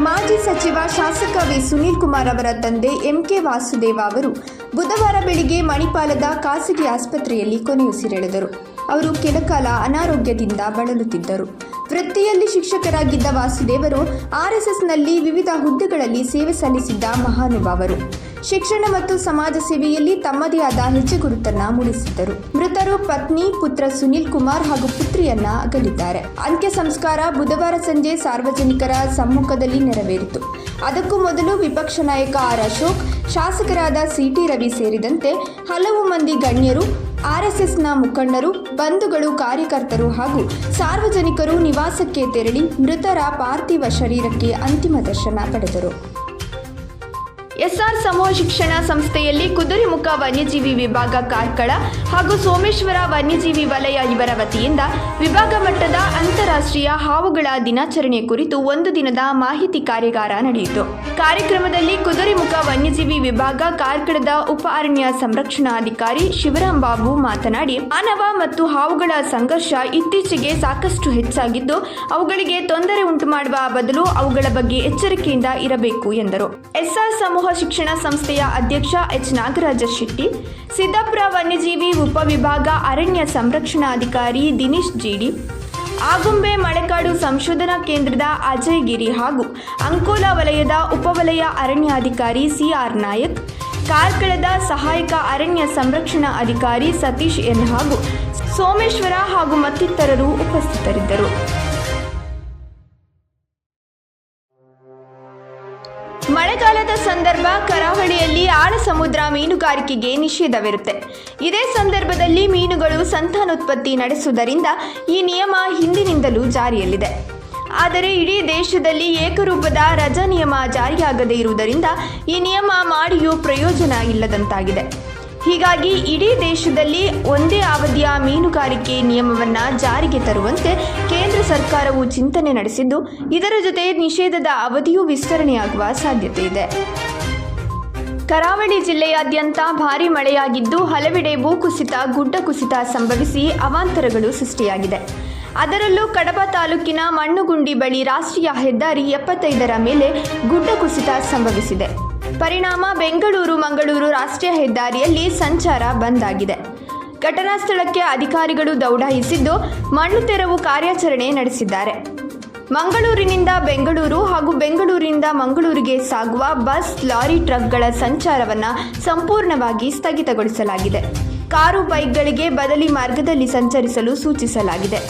ಮಾಜಿ ಸಚಿವ ಶಾಸಕ ವಿ. ಸುನೀಲ್ ಕುಮಾರ್ ಅವರ ತಂದೆ ಎಂಕೆ ವಾಸುದೇವ ಅವರು ಬುಧವಾರ ಬೆಳಿಗ್ಗೆ ಮಣಿಪಾಲದ ಖಾಸಗಿ ಆಸ್ಪತ್ರೆಯಲ್ಲಿ ಕೊನೆಯುಸಿರೆಳೆದರು. ಅವರು ಕೆಲಕಾಲ ಅನಾರೋಗ್ಯದಿಂದ ಬಳಲುತ್ತಿದ್ದರು. ವೃತ್ತಿಯಲ್ಲಿ ಶಿಕ್ಷಕರಾಗಿದ್ದ ವಾಸುದೇವರು ಆರ್ಎಸ್ಎಸ್ನಲ್ಲಿ ವಿವಿಧ ಹುದ್ದೆಗಳಲ್ಲಿ ಸೇವೆ ಸಲ್ಲಿಸಿದ್ದ ಮಹಾನುಭಾವರು. ಶಿಕ್ಷಣ ಮತ್ತು ಸಮಾಜ ಸೇವೆಯಲ್ಲಿ ತಮ್ಮದೇ ಆದ ಹೆಜ್ಜೆ ಗುರುತನ್ನ ಮೂಡಿಸಿದ್ದರು. ಮೃತರು ಪತ್ನಿ, ಪುತ್ರ ಸುನೀಲ್ ಕುಮಾರ್ ಹಾಗೂ ಪುತ್ರಿಯನ್ನ ಅಗಲಿದ್ದಾರೆ. ಅಂತ್ಯ ಸಂಸ್ಕಾರ ಬುಧವಾರ ಸಂಜೆ ಸಾರ್ವಜನಿಕರ ಸಮ್ಮುಖದಲ್ಲಿ ನೆರವೇರಿತು. ಅದಕ್ಕೂ ಮೊದಲು ವಿಪಕ್ಷ ನಾಯಕ ಆರ್ ಅಶೋಕ್, ಶಾಸಕರಾದ ಸಿಟಿ ರವಿ ಸೇರಿದಂತೆ ಹಲವು ಮಂದಿ ಗಣ್ಯರು ಆರ್ಎಸ್ಎಸ್ನ ಮುಖಂಡರು ಬಂಧುಗಳು ಕಾರ್ಯಕರ್ತರು ಹಾಗೂ ಸಾರ್ವಜನಿಕರು ನಿವಾಸಕ್ಕೆ ತೆರಳಿ ಮೃತರ ಪಾರ್ಥಿವ ಶರೀರಕ್ಕೆ ಅಂತಿಮ ದರ್ಶನ ಪಡೆದರು. ಎಸ್ಆರ್ ಸಮೂಹ ಶಿಕ್ಷಣ ಸಂಸ್ಥೆಯಲ್ಲಿ ಕುದುರೆಮುಖ ವನ್ಯಜೀವಿ ವಿಭಾಗ ಕಾರ್ಕಳ ಹಾಗೂ ಸೋಮೇಶ್ವರ ವನ್ಯಜೀವಿ ವಲಯ ಇವರ ವತಿಯಿಂದ ವಿಭಾಗ ಮಟ್ಟದ ಅಂತಾರಾಷ್ಟ್ರೀಯ ಹಾವುಗಳ ದಿನಾಚರಣೆ ಕುರಿತು ಒಂದು ದಿನದ ಮಾಹಿತಿ ಕಾರ್ಯಾಗಾರ ನಡೆಯಿತು. ಕಾರ್ಯಕ್ರಮದಲ್ಲಿ ಕುದುರೆಮುಖ ವನ್ಯಜೀವಿ ವಿಭಾಗ ಕಾರ್ಕಳದ ಉಪ ಅರಣ್ಯ ಸಂರಕ್ಷಣಾಧಿಕಾರಿ ಶಿವರಾಮ್ ಬಾಬು ಮಾತನಾಡಿ, ಮಾನವ ಮತ್ತು ಹಾವುಗಳ ಸಂಘರ್ಷ ಇತ್ತೀಚೆಗೆ ಸಾಕಷ್ಟು ಹೆಚ್ಚಾಗಿದ್ದು, ಅವುಗಳಿಗೆ ತೊಂದರೆ ಉಂಟು ಮಾಡುವ ಬದಲು ಅವುಗಳ ಬಗ್ಗೆ ಎಚ್ಚರಿಕೆಯಿಂದ ಇರಬೇಕು ಎಂದರು. ಎಸ್ಆರ್ ಸಮೂಹ ಶಿಕ್ಷಣ ಸಂಸ್ಥೆಯ ಅಧ್ಯಕ್ಷ ಎಚ್. ನಾಗರಾಜ ಶೆಟ್ಟಿ, ಸಿದ್ದಾಪುರ ವನ್ಯಜೀವಿ ಉಪವಿಭಾಗ ಅರಣ್ಯ ಸಂರಕ್ಷಣಾಧಿಕಾರಿ ದಿನೇಶ್ ಜಿಡಿ, ಆಗುಂಬೆ ಮಳೆಕಾಡು ಸಂಶೋಧನಾ ಕೇಂದ್ರದ ಅಜಯ್ ಗಿರಿ ಹಾಗೂ ಅಂಕೋಲ ವಲಯದ ಉಪವಲಯ ಅರಣ್ಯಾಧಿಕಾರಿ ಸಿಆರ್ ನಾಯಕ್ ಕಾರ್ಕಳದ ಸಹಾಯಕ ಅರಣ್ಯ ಸಂರಕ್ಷಣಾ ಅಧಿಕಾರಿ ಸತೀಶ್ ಎನ್. ಹಾಗೂ ಸೋಮೇಶ್ವರ ಹಾಗೂ ಮತ್ತಿತರರು ಉಪಸ್ಥಿತರಿದ್ದರು. ಮಳೆಗಾಲದ ಸಂದರ್ಭ ಕರಾವಳಿಯಲ್ಲಿ ಆಳ ಸಮುದ್ರ ಮೀನುಗಾರಿಕೆಗೆ ನಿಷೇಧವಿರುತ್ತೆ. ಇದೇ ಸಂದರ್ಭದಲ್ಲಿ ಮೀನುಗಳು ಸಂತಾನೋತ್ಪತ್ತಿ ನಡೆಸುವುದರಿಂದ ಈ ನಿಯಮ ಹಿಂದಿನಿಂದಲೂ ಜಾರಿಯಲ್ಲಿದೆ. ಆದರೆ ಇಡೀ ದೇಶದಲ್ಲಿ ಏಕರೂಪದ ರಜಾ ನಿಯಮ ಜಾರಿಯಾಗದೇ ಇರುವುದರಿಂದ ಈ ನಿಯಮ ಮಾಡಿಯೂ ಪ್ರಯೋಜನ ಇಲ್ಲದಂತಾಗಿದೆ. ಹೀಗಾಗಿ ಇಡೀ ದೇಶದಲ್ಲಿ ಒಂದೇ ಅವಧಿಯ ಮೀನುಗಾರಿಕೆ ನಿಯಮವನ್ನು ಜಾರಿಗೆ ತರುವಂತೆ ಸರ್ಕಾರವು ಚಿಂತನೆ ನಡೆಸಿದ್ದು, ಇದರ ಜೊತೆ ನಿಷೇಧದ ಅವಧಿಯೂ ವಿಸ್ತರಣೆಯಾಗುವ ಸಾಧ್ಯತೆ ಇದೆ. ಕರಾವಳಿ ಜಿಲ್ಲೆಯಾದ್ಯಂತ ಭಾರೀ ಮಳೆಯಾಗಿದ್ದು, ಹಲವೆಡೆ ಭೂಕುಸಿತ ಗುಡ್ಡ ಕುಸಿತ ಸಂಭವಿಸಿ ಅವಾಂತರಗಳು ಸೃಷ್ಟಿಯಾಗಿದೆ. ಅದರಲ್ಲೂ ಕಡಬ ತಾಲೂಕಿನ ಮಣ್ಣುಗುಂಡಿ ಬಳಿ ರಾಷ್ಟ್ರೀಯ ಹೆದ್ದಾರಿ ಎಪ್ಪತ್ತೈದರ ಮೇಲೆ ಗುಡ್ಡ ಕುಸಿತ ಸಂಭವಿಸಿದೆ. ಪರಿಣಾಮ ಬೆಂಗಳೂರು ಮಂಗಳೂರು ರಾಷ್ಟ್ರೀಯ ಹೆದ್ದಾರಿಯಲ್ಲಿ ಸಂಚಾರ ಬಂದ್ ಆಗಿದೆ. ಘಟನಾ ಸ್ಥಳಕ್ಕೆ ಅಧಿಕಾರಿಗಳು ದೌಡಾಯಿಸಿದ್ದು ಮಣ್ಣು ತೆರವು ಕಾರ್ಯಾಚರಣೆ ನಡೆಸಿದ್ದಾರೆ. ಮಂಗಳೂರಿನಿಂದ ಬೆಂಗಳೂರು ಹಾಗೂ ಬೆಂಗಳೂರಿನಿಂದ ಮಂಗಳೂರಿಗೆ ಸಾಗುವ ಬಸ್, ಲಾರಿ, ಟ್ರಕ್ಗಳ ಸಂಚಾರವನ್ನು ಸಂಪೂರ್ಣವಾಗಿ ಸ್ಥಗಿತಗೊಳಿಸಲಾಗಿದೆ. ಕಾರು, ಬೈಕ್ಗಳಿಗೆ ಬದಲಿ ಮಾರ್ಗದಲ್ಲಿ ಸಂಚರಿಸಲು ಸೂಚಿಸಲಾಗಿದೆ.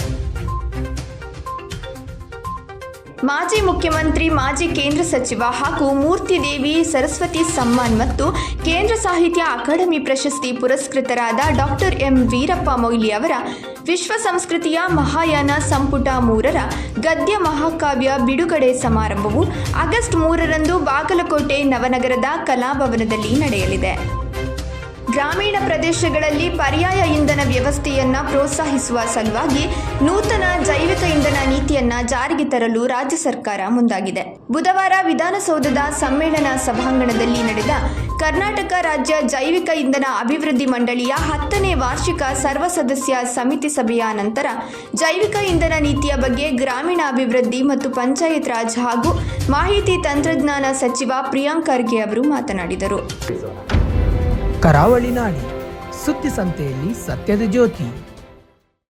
ಮಾಜಿ ಮುಖ್ಯಮಂತ್ರಿ, ಮಾಜಿ ಕೇಂದ್ರ ಸಚಿವ ಹಾಗೂ ಮೂರ್ತಿದೇವಿ ಸರಸ್ವತಿ ಸಮ್ಮಾನ್ ಮತ್ತು ಕೇಂದ್ರ ಸಾಹಿತ್ಯ ಅಕಾಡೆಮಿ ಪ್ರಶಸ್ತಿ ಪುರಸ್ಕೃತರಾದ ಡಾಕ್ಟರ್ ಎಂ ವೀರಪ್ಪ ಮೊಯ್ಲಿ ಅವರ ವಿಶ್ವ ಸಂಸ್ಕೃತಿಯ ಮಹಾಯಾನ ಸಂಪುಟ ಮೂರರ ಗದ್ಯ ಮಹಾಕಾವ್ಯ ಬಿಡುಗಡೆ ಸಮಾರಂಭವು ಆಗಸ್ಟ್ ಮೂರರಂದು ಬಾಗಲಕೋಟೆ ನವನಗರದ ಕಲಾಭವನದಲ್ಲಿ ನಡೆಯಲಿದೆ. ಗ್ರಾಮೀಣ ಪ್ರದೇಶಗಳಲ್ಲಿ ಪರ್ಯಾಯ ಇಂಧನ ವ್ಯವಸ್ಥೆಯನ್ನು ಪ್ರೋತ್ಸಾಹಿಸುವ ಸಲುವಾಗಿ ನೂತನ ಜೈವಿಕ ಇಂಧನ ನೀತಿಯನ್ನ ಜಾರಿಗೆ ತರಲು ರಾಜ್ಯ ಸರ್ಕಾರ ಮುಂದಾಗಿದೆ. ಬುಧವಾರ ವಿಧಾನಸೌಧದ ಸಮ್ಮೇಳನ ಸಭಾಂಗಣದಲ್ಲಿ ನಡೆದ ಕರ್ನಾಟಕ ರಾಜ್ಯ ಜೈವಿಕ ಇಂಧನ ಅಭಿವೃದ್ಧಿ ಮಂಡಳಿಯ ಹತ್ತನೇ ವಾರ್ಷಿಕ ಸರ್ವ ಸದಸ್ಯ ಸಮಿತಿ ಸಭೆಯ ನಂತರ ಜೈವಿಕ ಇಂಧನ ನೀತಿಯ ಬಗ್ಗೆ ಗ್ರಾಮೀಣ ಅಭಿವೃದ್ಧಿ ಮತ್ತು ಪಂಚಾಯತ್ ರಾಜ್ ಹಾಗೂ ಮಾಹಿತಿ ತಂತ್ರಜ್ಞಾನ ಸಚಿವ ಪ್ರಿಯಾಂಕ್ ಖರ್ಗೆ ಅವರು ಮಾತನಾಡಿದರು. ಕರಾವಳಿ ನಾಡಿ ಸುದ್ದಿ ಸಂತೆಯಲ್ಲಿ ಸತ್ಯದ ಜ್ಯೋತಿ.